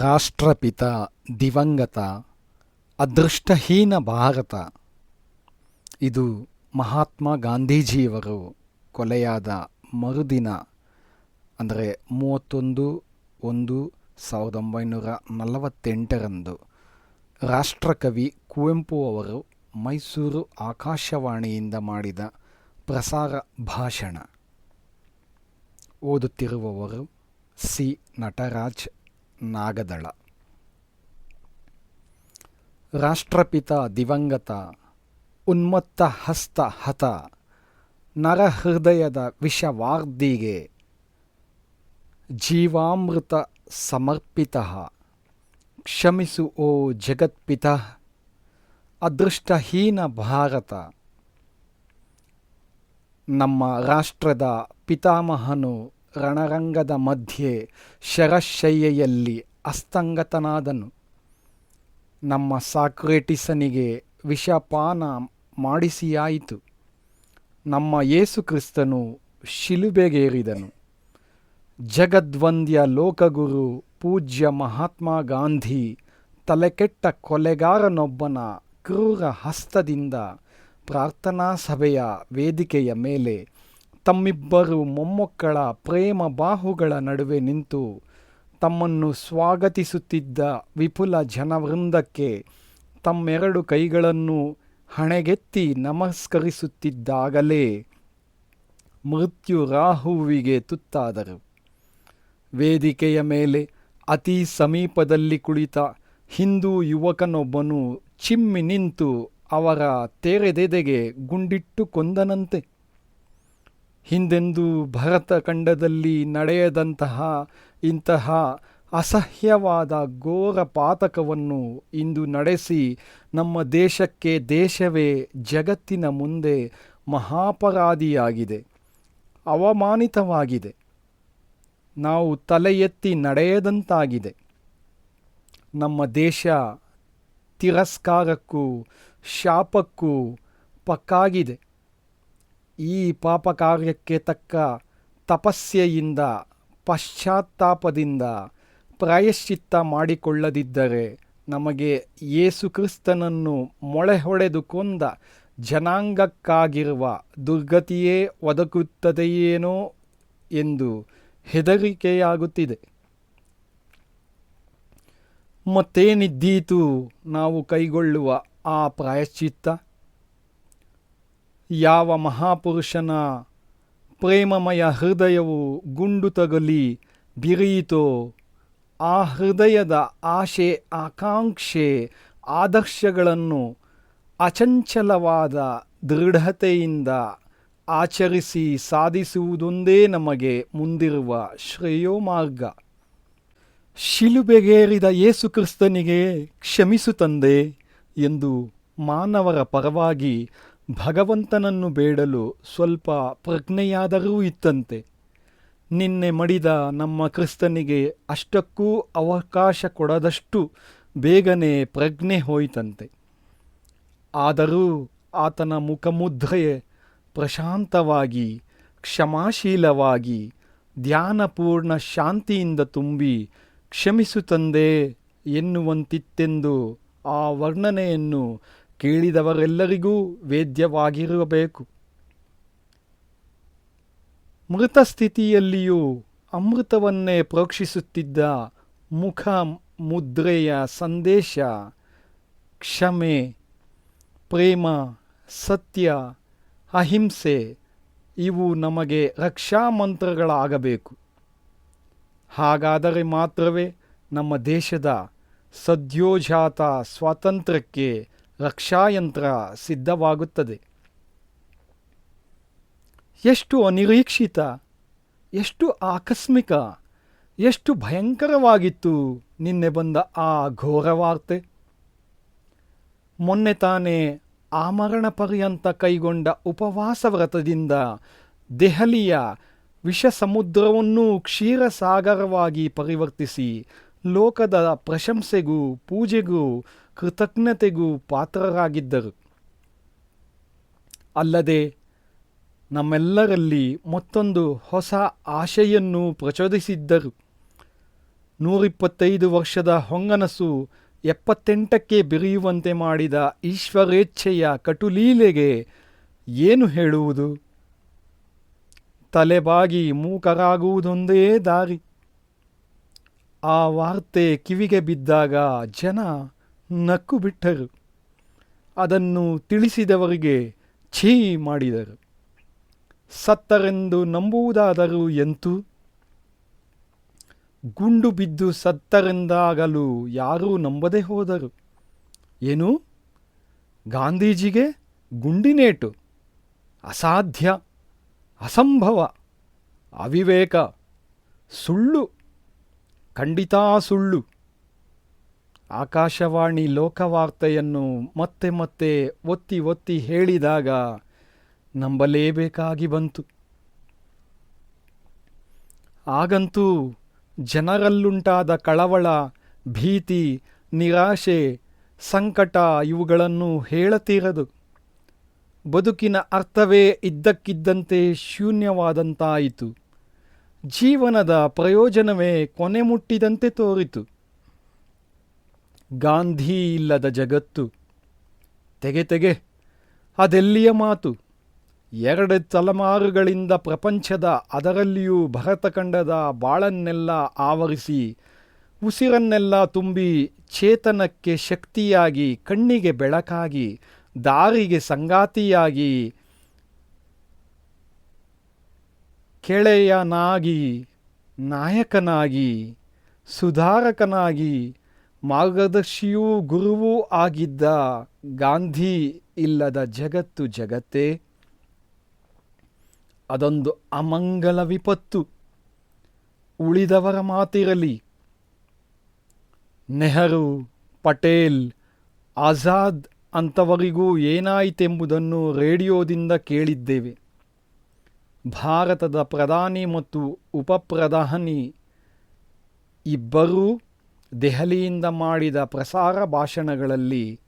ರಾಷ್ಟ್ರಪಿತ, ದಿವಂಗತ, ಅದೃಷ್ಟಹೀನ ಭಾರತ. ಇದು ಮಹಾತ್ಮ ಗಾಂಧೀಜಿಯವರು ಕೊಲೆಯಾದ ಮರುದಿನ, ಅಂದರೆ ಮೂವತ್ತೊಂದು ಒಂದು ಸಾವಿರದ ಒಂಬೈನೂರ ನಲವತ್ತೆಂಟರಂದು. ರಾಷ್ಟ್ರಕವಿ ಕುವೆಂಪು ಅವರು ಮೈಸೂರು ಆಕಾಶವಾಣಿಯಿಂದ ಮಾಡಿದ ಪ್ರಸಾರ ಭಾಷಣ. ಓದುತ್ತಿರುವವರು ಸಿ. ನಟರಾಜ್ ನಾಗದಳ. ರಾಷ್ಟ್ರಪಿತ ದಿವಂಗತ, ಉನ್ಮತ್ತ ಹಸ್ತ ಹತ, ನರಹೃದಯದ ವಿಷವಾರ್ಧಿಗೆ, ಜೀವಾಮೃತ ಸಮರ್ಪಿತ, ಕ್ಷಮಿಸು ಓ ಜಗತ್ಪಿತ, ಅದೃಷ್ಟಹೀನ ಭಾರತ. ನಮ್ಮ ರಾಷ್ಟ್ರದ ಪಿತಾಮಹನು ರಣರಂಗದ ಮಧ್ಯೆ ಶರಶಯ್ಯೆಯಲ್ಲಿ ಅಸ್ತಂಗತನಾದನು. ನಮ್ಮ ಸಾಕ್ರೇಟಿಸನಿಗೆ ವಿಷಪಾನ ಮಾಡಿಸಿಯಾಯಿತು. ನಮ್ಮ ಯೇಸುಕ್ರಿಸ್ತನು ಶಿಲುಬೆಗೇರಿದನು. ಜಗದ್ವಂದ್ಯ ಲೋಕಗುರು ಪೂಜ್ಯ ಮಹಾತ್ಮ ಗಾಂಧಿ ತಲೆಕೆಟ್ಟ ಕೊಲೆಗಾರನೊಬ್ಬನ ಕ್ರೂರ ಹಸ್ತದಿಂದ ಪ್ರಾರ್ಥನಾ ಸಭೆಯ ವೇದಿಕೆಯ ಮೇಲೆ ತಮ್ಮಿಬ್ಬರು ಮೊಮ್ಮಕ್ಕಳ ಪ್ರೇಮ ಬಾಹುಗಳ ನಡುವೆ ನಿಂತು ತಮ್ಮನ್ನು ಸ್ವಾಗತಿಸುತ್ತಿದ್ದ ವಿಪುಲ ಜನವೃಂದಕ್ಕೆ ತಮ್ಮೆರಡು ಕೈಗಳನ್ನು ಹಣೆಗೆತ್ತಿ ನಮಸ್ಕರಿಸುತ್ತಿದ್ದಾಗಲೇ ಮೃತ್ಯು ರಾಹುವಿಗೆ ತುತ್ತಾದರು. ವೇದಿಕೆಯ ಮೇಲೆ ಅತಿ ಸಮೀಪದಲ್ಲಿ ಕುಳಿತ ಹಿಂದೂ ಯುವಕನೊಬ್ಬನು ಚಿಮ್ಮಿ ನಿಂತು ಅವರ ತೆರೆದೆದೆಗೆ ಗುಂಡಿಟ್ಟು ಕೊಂದನಂತೆ. ಹಿಂದೆಂದೂ ಭರತ ಖಂಡದಲ್ಲಿ ನಡೆಯದಂತಹ ಇಂತಹ ಅಸಹ್ಯವಾದ ಘೋರ ಪಾತಕವನ್ನು ಇಂದು ನಡೆಸಿ ನಮ್ಮ ದೇಶಕ್ಕೆ ದೇಶವೇ ಜಗತ್ತಿನ ಮುಂದೆ ಮಹಾಪರಾಧಿಯಾಗಿದೆ. ಅವಮಾನಿತವಾಗಿದೆ. ನಾವು ತಲೆ ಎತ್ತಿ ನಡೆಯದಂತಾಗಿದೆ. ನಮ್ಮ ದೇಶ ತಿರಸ್ಕಾರಕ್ಕೂ ಶಾಪಕ್ಕೂ ಪಕ್ಕಾಗಿದೆ. ಈ ಪಾಪ ಕಾರ್ಯಕ್ಕೆ ತಕ್ಕ ತಪಸ್ಯೆಯಿಂದ, ಪಶ್ಚಾತ್ತಾಪದಿಂದ ಪ್ರಾಯಶ್ಚಿತ್ತ ಮಾಡಿಕೊಳ್ಳದಿದ್ದರೆ ನಮಗೆ ಯೇಸು ಕ್ರಿಸ್ತನನ್ನು ಮೊಳೆ ಹೊಡೆದು ಕೊಂದ ಜನಾಂಗಕ್ಕಾಗಿರುವ ದುರ್ಗತಿಯೇ ಒದಗುತ್ತದೆಯೇನೋ ಎಂದು ಹೆದರಿಕೆಯಾಗುತ್ತಿದೆ. ಮತ್ತೇನಿದ್ದೀತು ನಾವು ಕೈಗೊಳ್ಳುವ ಆ ಪ್ರಾಯಶ್ಚಿತ್ತ? ಯಾವ ಮಹಾಪುರುಷನ ಪ್ರೇಮಮಯ ಹೃದಯವು ಗುಂಡು ತಗಲಿ ಬಿರಿಯಿತೋ, ಆ ಹೃದಯದ ಆಶೆ, ಆಕಾಂಕ್ಷೆ, ಆದರ್ಶಗಳನ್ನು ಅಚಂಚಲವಾದ ದೃಢತೆಯಿಂದ ಆಚರಿಸಿ ಸಾಧಿಸುವುದೊಂದೇ ನಮಗೆ ಮುಂದಿರುವ ಶ್ರೇಯೋಮಾರ್ಗ. ಶಿಲುಬೆಗೇರಿದ ಯೇಸುಕ್ರಿಸ್ತನಿಗೆ ಕ್ಷಮಿಸು ತಂದೆ ಎಂದು ಮಾನವರ ಪರವಾಗಿ ಭಗವಂತನನ್ನು ಬೇಡಲು ಸ್ವಲ್ಪ ಪ್ರಜ್ಞೆಯಾದರೂ ಇತ್ತಂತೆ. ನಿನ್ನೆ ಮಡಿದ ನಮ್ಮ ಕ್ರಿಸ್ತನಿಗೆ ಅಷ್ಟಕ್ಕೂ ಅವಕಾಶ ಕೊಡದಷ್ಟು ಬೇಗನೆ ಪ್ರಜ್ಞೆ ಹೋಯಿತಂತೆ. ಆದರೂ ಆತನ ಮುಖಮುದ್ರೆ ಪ್ರಶಾಂತವಾಗಿ, ಕ್ಷಮಾಶೀಲವಾಗಿ, ಧ್ಯಾನಪೂರ್ಣ ಶಾಂತಿಯಿಂದ ತುಂಬಿ ಕ್ಷಮಿಸು ತಂದೆ ಎನ್ನುವಂತಿತ್ತೆಂದು ಆ ವರ್ಣನೆಯನ್ನು ಕೇಳಿದವರೆಲ್ಲರಿಗೂ ವೇದ್ಯವಾಗಿರಬೇಕು. ಮೃತ ಸ್ಥಿತಿಯಲ್ಲಿಯೂ ಅಮೃತವನ್ನೇ ಪ್ರೋಕ್ಷಿಸುತ್ತಿದ್ದ ಮುಖ ಮುದ್ರೆಯ ಸಂದೇಶ, ಕ್ಷಮೆ, ಪ್ರೇಮ, ಸತ್ಯ, ಅಹಿಂಸೆ, ಇವು ನಮಗೆ ರಕ್ಷಾ ಮಂತ್ರಗಳಾಗಬೇಕು. ಹಾಗಾದರೆ ಮಾತ್ರವೇ ನಮ್ಮ ದೇಶದ ಸದ್ಯೋಜಾತ ಸ್ವಾತಂತ್ರ್ಯಕ್ಕೆ ರಕ್ಷಾಯಂತ್ರ ಸಿದ್ಧವಾಗುತ್ತದೆ. ಎಷ್ಟು ಅನಿರೀಕ್ಷಿತ, ಎಷ್ಟು ಆಕಸ್ಮಿಕ, ಎಷ್ಟು ಭಯಂಕರವಾಗಿತ್ತು ನಿನ್ನೆ ಬಂದ ಆ ಘೋರವಾರ್ತೆ. ಮೊನ್ನೆ ತಾನೇ ಆಮರಣ ಪರ್ಯಂತ ಕೈಗೊಂಡ ಉಪವಾಸ ವ್ರತದಿಂದ ದೆಹಲಿಯ ವಿಷ ಸಮುದ್ರವನ್ನೂ ಕ್ಷೀರಸಾಗರವಾಗಿ ಪರಿವರ್ತಿಸಿ ಲೋಕದ ಪ್ರಶಂಸೆಗೂ ಪೂಜೆಗೂ ಕೃತಜ್ಞತೆಗೂ ಪಾತ್ರರಾಗಿದ್ದರು. ಅಲ್ಲದೆ, ನಮ್ಮೆಲ್ಲರಲ್ಲಿ ಮತ್ತೊಂದು ಹೊಸ ಆಶೆಯನ್ನು ಪ್ರಚೋದಿಸಿದ್ದರು. ನೂರಿಪ್ಪತ್ತೈದು ವರ್ಷದ ಹೊಂಗನಸು ಎಪ್ಪತ್ತೆಂಟಕ್ಕೆ ಬೆರೆಯುವಂತೆ ಮಾಡಿದ ಈಶ್ವರೇಚ್ಛೆಯ ಕಟುಲೀಲೆಗೆ ಏನು ಹೇಳುವುದು? ತಲೆಬಾಗಿ ಮೂಕರಾಗುವುದೊಂದೇ ದಾರಿ. ಆ ವಾರ್ತೆ ಕಿವಿಗೆ ಬಿದ್ದಾಗ ಜನ ನಕ್ಕು ಬಿಟ್ಟರು. ಅದನ್ನು ತಿಳಿಸಿದವರಿಗೆ ಛೀ ಮಾಡಿದರು. ಸತ್ತರೆಂದು ನಂಬುವುದಾದರೂ ಎಂತೂ? ಗುಂಡು ಬಿದ್ದು ಸತ್ತರೆಂದಾಗಲು ಯಾರೂ ನಂಬದೆ ಹೋದರು. ಏನು? ಗಾಂಧೀಜಿಗೆ ಗುಂಡಿನೇಟು. ಅಸಾಧ್ಯ. ಅಸಂಭವ. ಅವಿವೇಕ. ಸುಳ್ಳು. ಖಂಡಿತಾ ಸುಳ್ಳು. ಆಕಾಶವಾಣಿ ಲೋಕವಾರ್ತೆಯನ್ನು ಮತ್ತೆ ಮತ್ತೆ ಒತ್ತಿ ಒತ್ತಿ ಹೇಳಿದಾಗ ನಂಬಲೇಬೇಕಾಗಿ ಬಂತು. ಆಗಂತೂ ಜನರಲ್ಲುಂಟಾದ ಕಳವಳ, ಭೀತಿ, ನಿರಾಶೆ, ಸಂಕಟ ಇವುಗಳನ್ನು ಹೇಳತೀರದು. ಬದುಕಿನ ಅರ್ಥವೇ ಇದ್ದಕ್ಕಿದ್ದಂತೆ ಶೂನ್ಯವಾದಂತಾಯಿತು. ಜೀವನದ ಪ್ರಯೋಜನವೇ ಕೊನೆ ಮುಟ್ಟಿದಂತೆ ತೋರಿತು. ಗಾಂಧಿ ಇಲ್ಲದ ಜಗತ್ತು. ತೆಗೆ ತೆಗೆ, ಅದೆಲ್ಲಿಯ ಮಾತು? ಎರಡು ತಲೆಮಾರುಗಳಿಂದ ಪ್ರಪಂಚದ ಅದರಲ್ಲಿಯೂ ಭರತಖಂಡದ ಬಾಳನ್ನೆಲ್ಲ ಆವರಿಸಿ, ಉಸಿರನ್ನೆಲ್ಲ ತುಂಬಿ ಚೇತನಕ್ಕೆ ಶಕ್ತಿಯಾಗಿ, ಕಣ್ಣಿಗೆ ಬೆಳಕಾಗಿ, ದಾರಿಗೆ ಸಂಗಾತಿಯಾಗಿ, ಕೆಳೆಯನಾಗಿ, ನಾಯಕನಾಗಿ, ಸುಧಾರಕನಾಗಿ ಮಾರ್ಗದರ್ಶಿಯೂ ಗುರುವೂ ಆಗಿದ್ದ ಗಾಂಧಿ ಇಲ್ಲದ ಜಗತ್ತು ಜಗತ್ತೇ. ಅದೊಂದು ಅಮಂಗಲ ವಿಪತ್ತು. ಉಳಿದವರ ಮಾತಿರಲಿ. ನೆಹರು, ಪಟೇಲ್, ಆಜಾದ್ ಅಂಥವರಿಗೂ ಏನಾಯಿತೆಂಬುದನ್ನು ರೇಡಿಯೋದಿಂದ ಕೇಳಿದ್ದೇವೆ. ಭಾರತದ ಪ್ರಧಾನಿ ಮತ್ತು ಉಪಪ್ರಧಾನಿ ಇಬ್ಬರೂ ದೆಹಲಿಯಿಂದ ಮಾಡಿದ ಪ್ರಸಾರ ಭಾಷಣಗಳಲ್ಲಿ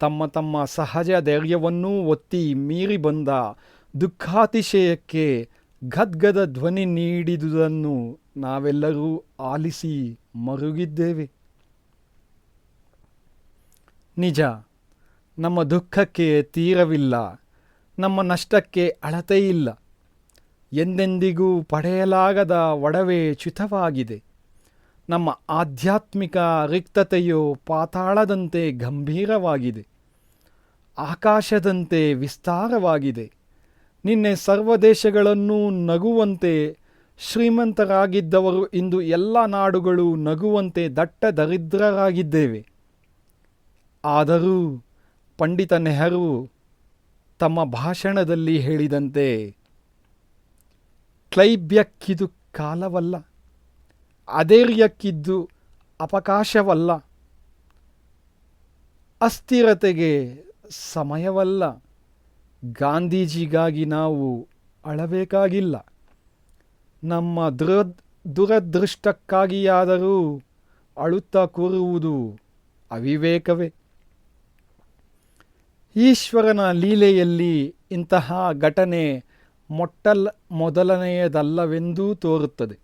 ತಮ್ಮ ತಮ್ಮ ಸಹಜ ಧೈರ್ಯವನ್ನೂ ಒತ್ತಿ ಮೀರಿ ಬಂದ ದುಃಖಾತಿಶಯಕ್ಕೆ ಗದ್ಗದ ಧ್ವನಿ ನೀಡಿದುದನ್ನು ನಾವೆಲ್ಲರೂ ಆಲಿಸಿ ಮರುಗಿದ್ದೇವೆ. ನಿಜ, ನಮ್ಮ ದುಃಖಕ್ಕೆ ತೀರವಿಲ್ಲ, ನಮ್ಮ ನಷ್ಟಕ್ಕೆ ಅಳತೆಯಿಲ್ಲ. ಎಂದೆಂದಿಗೂ ಪಡೆಯಲಾಗದ ಒಡವೆ ಚ್ಯುತವಾಗಿದೆ. ನಮ್ಮ ಆಧ್ಯಾತ್ಮಿಕ ರಿಕ್ತತೆಯು ಪಾತಾಳದಂತೆ ಗಂಭೀರವಾಗಿದೆ. ಆಕಾಶದಂತೆ ವಿಸ್ತಾರವಾಗಿದೆ. ನಿನ್ನೆ ಸರ್ವ ದೇಶಗಳನ್ನೂ ನಗುವಂತೆ ಶ್ರೀಮಂತರಾಗಿದ್ದವರು ಇಂದು ಎಲ್ಲ ನಾಡುಗಳು ನಗುವಂತೆ ದಟ್ಟ ದರಿದ್ರರಾಗಿದ್ದೇವೆ. ಆದರೂ ಪಂಡಿತ ನೆಹರು ತಮ್ಮ ಭಾಷಣದಲ್ಲಿ ಹೇಳಿದಂತೆ, ಕ್ಲೈಬ್ಯಕ್ಕಿದು ಕಾಲವಲ್ಲ. ಅಧೈರ್ಯಕ್ಕಿದ್ದು ಅವಕಾಶವಲ್ಲ ಅಸ್ಥಿರತೆಗೆ ಸಮಯವಲ್ಲ. ಗಾಂಧೀಜಿಗಾಗಿ ನಾವು ಅಳಬೇಕಾಗಿಲ್ಲ. ನಮ್ಮ ದುರ ದುರದೃಷ್ಟಕ್ಕಾಗಿಯಾದರೂ ಅಳುತ್ತಾ ಕೂರುವುದು ಅವಿವೇಕವೇ. ಈಶ್ವರನ ಲೀಲೆಯಲ್ಲಿ ಇಂತಹ ಘಟನೆ ಮೊಟ್ಟಲ್, ಮೊದಲನೆಯದಲ್ಲವೆಂದೂ ತೋರುತ್ತದೆ.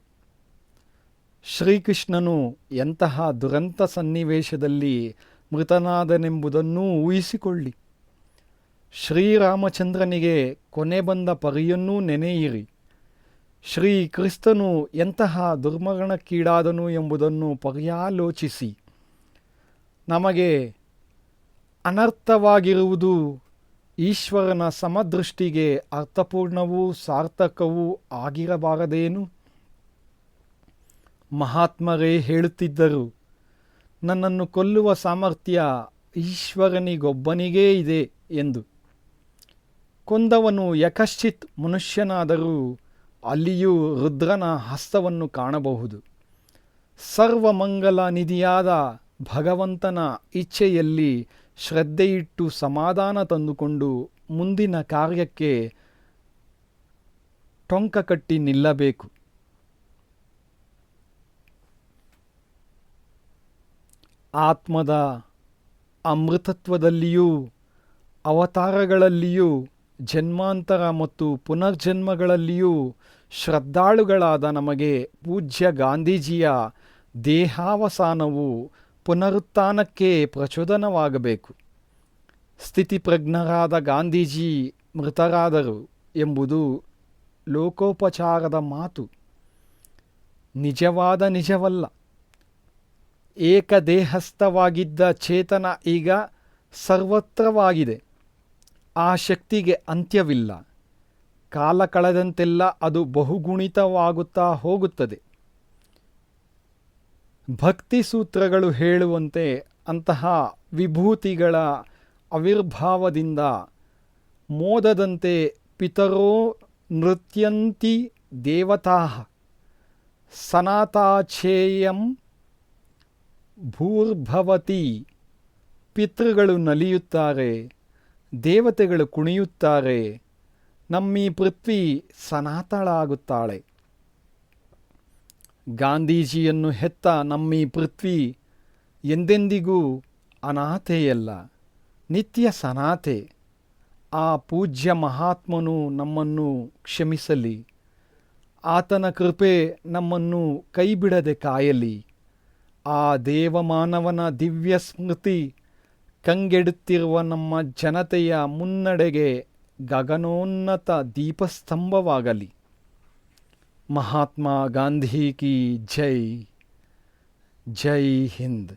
ಶ್ರೀಕೃಷ್ಣನು ಎಂತಹ ದುರಂತ ಸನ್ನಿವೇಶದಲ್ಲಿ ಮೃತನಾದನೆಂಬುದನ್ನೂ ಊಹಿಸಿಕೊಳ್ಳಿ. ಶ್ರೀರಾಮಚಂದ್ರನಿಗೆ ಕೊನೆ ಬಂದ ಪರಿಯನ್ನೂ ನೆನೆಯಿರಿ. ಶ್ರೀ ಕ್ರಿಸ್ತನು ಎಂತಹ ದುರ್ಮರಣಕ್ಕೀಡಾದನು ಎಂಬುದನ್ನು ಪರ್ಯಾಲೋಚಿಸಿ. ನಮಗೆ ಅನರ್ಥವಾಗಿರುವುದು ಈಶ್ವರನ ಸಮದೃಷ್ಟಿಗೆ ಅರ್ಥಪೂರ್ಣವೂ ಸಾರ್ಥಕವೂ ಆಗಿರಬಾರದೇನು? ಮಹಾತ್ಮರೇ ಹೇಳುತ್ತಿದ್ದರು, ನನ್ನನ್ನು ಕೊಲ್ಲುವ ಸಾಮರ್ಥ್ಯ ಈಶ್ವರನಿಗೊಬ್ಬನಿಗೇ ಇದೆ ಎಂದು. ಕೊಂದವನು ಯಕಶ್ಚಿತ್ ಮನುಷ್ಯನಾದರೂ ಅಲ್ಲಿಯೂ ರುದ್ರನ ಹಸ್ತವನ್ನು ಕಾಣಬಹುದು. ಸರ್ವಮಂಗಲ ನಿಧಿಯಾದ ಭಗವಂತನ ಇಚ್ಛೆಯಲ್ಲಿ ಶ್ರದ್ಧೆಯಿಟ್ಟು ಸಮಾಧಾನ ತಂದುಕೊಂಡು ಮುಂದಿನ ಕಾರ್ಯಕ್ಕೆ ಟೊಂಕ ಕಟ್ಟಿ ನಿಲ್ಲಬೇಕು. ಆತ್ಮದ ಅಮೃತತ್ವದಲ್ಲಿಯೂ, ಅವತಾರಗಳಲ್ಲಿಯೂ, ಜನ್ಮಾಂತರ ಮತ್ತು ಪುನರ್ಜನ್ಮಗಳಲ್ಲಿಯೂ ಶ್ರದ್ಧಾಳುಗಳಾದ ನಮಗೆ ಪೂಜ್ಯ ಗಾಂಧೀಜಿಯ ದೇಹಾವಸಾನವು ಪುನರುತ್ಥಾನಕ್ಕೆ ಪ್ರಚೋದನವಾಗಬೇಕು. ಸ್ಥಿತಿಪ್ರಜ್ಞರಾದ ಗಾಂಧೀಜಿ ಮೃತರಾದರು ಎಂಬುದು ಲೋಕೋಪಚಾರದ ಮಾತು. ನಿಜವಾದ ನಿಜವಲ್ಲ. ಏಕದೇಹಸ್ಥವಾಗಿದ್ದ ಚೇತನ ಈಗ ಸರ್ವತ್ರವಾಗಿದೆ. ಆ ಶಕ್ತಿಗೆ ಅಂತ್ಯವಿಲ್ಲ. ಕಾಲ ಕಳೆದಂತೆಲ್ಲ ಅದು ಬಹುಗುಣಿತವಾಗುತ್ತಾ ಹೋಗುತ್ತದೆ. ಭಕ್ತಿ ಸೂತ್ರಗಳು ಹೇಳುವಂತೆ ಅಂತಹ ವಿಭೂತಿಗಳ ಆವಿರ್ಭಾವದಿಂದ ಮೋದದಂತೆ ಪಿತರೋ ನೃತ್ಯಂತಿ ದೇವತಾ ಸನಾತಾಛೇಯಂ ಭೂರ್ಭವತಿ. ಪಿತೃಗಳು ನಲಿಯುತ್ತಾರೆ, ದೇವತೆಗಳು ಕುಣಿಯುತ್ತಾರೆ, ನಮ್ಮೀ ಪೃಥ್ವಿ ಸನಾತಳಾಗುತ್ತಾಳೆ. ಗಾಂಧೀಜಿಯನ್ನು ಹೆತ್ತ ನಮ್ಮೀ ಪೃಥ್ವಿ ಎಂದೆಂದಿಗೂ ಅನಾಥೆಯಲ್ಲ, ನಿತ್ಯ ಸನಾಥೆ. ಆ ಪೂಜ್ಯ ಮಹಾತ್ಮನು ನಮ್ಮನ್ನು ಕ್ಷಮಿಸಲಿ, ಆತನ ಕೃಪೆ ನಮ್ಮನ್ನು ಕೈಬಿಡದೆ ಕಾಯಲಿ. ಆ ದೇವಮಾನವನ ದಿವ್ಯ ಸ್ಮೃತಿ ಕಂಗೆಡುತ್ತಿರುವ ನಮ್ಮ ಜನತೆಯ ಮುನ್ನಡೆಗೆ ಗಗನೋನ್ನತ ದೀಪಸ್ತಂಭವಾಗಲಿ. ಮಹಾತ್ಮ ಗಾಂಧಿ ಕಿ ಜೈ. ಜೈ ಹಿಂದ್.